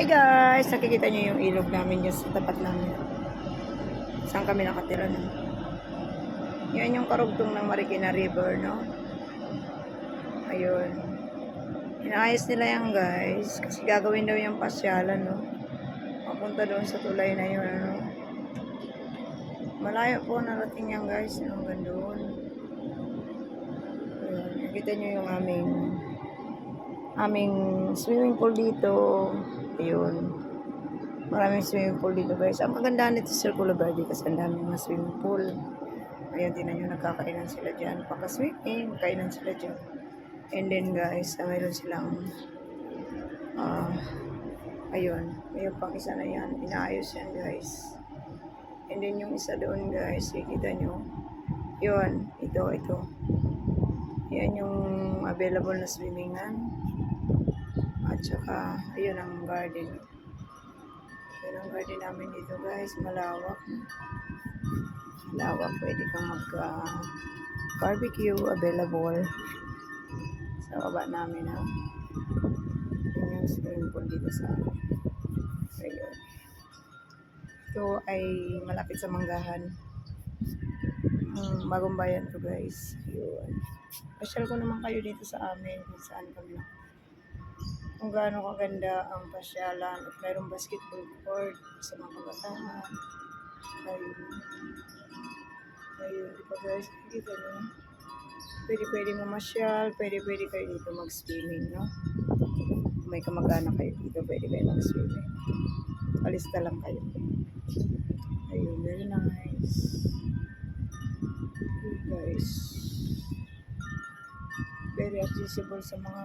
Hi guys! Nakikita niyo yung ilog namin dyan sa tapat namin. Saan kami nakatira nun? Yan yung karugtong ng Marikina River, no? Ayun. Inaayos nila yan guys. Kasi gagawin daw yung pasyalan, no? Papunta doon sa tulay na yun, ano? Malayo po narating yan guys, no? Hanggang doon. Ayun. Nakita niyo yung aming aming swimming pool dito. Ayun. Maraming swimming pool dito guys. Ang kagandahan nito sa Circular Verde kasi ang daming mga swimming pool. Ayun, tinan nyo, nagkakainan sila dyan. Pagka-swimming, kainan sila dyan. And then guys, ah, mayroon silang ah ayun, mayroon pang isa na yan. Inaayos yan guys. And then yung isa doon guys, kikita nyo. Yun, ito, ito. Yan yung available na swimmingan. At saka, ayun ang garden. Ayun ang garden namin dito guys. Malawak. Malawak. Pwede kang mag ah, barbecue available. Sa baba namin ha. Yun yung swimming pool dito sa Ayun. Ito ay malapit sa Manggahan. Hmm, bagong bayan to guys. Ayun. Pasyal ko naman kayo dito sa amin kung saan kami na kung gaano kaganda ang pasyalan at mayroong basketball court sa mga kabataan. Ayun. Ayun, di ba guys? Dito no? Pwede pwede mamasyal, pwede pwede kayo dito mag-swimming, no? Kung may kamag-anak kayo dito, pwede kayo mag-swimming. Alista lang kayo. Ayun, very nice. Ayun, guys. Very accessible sa mga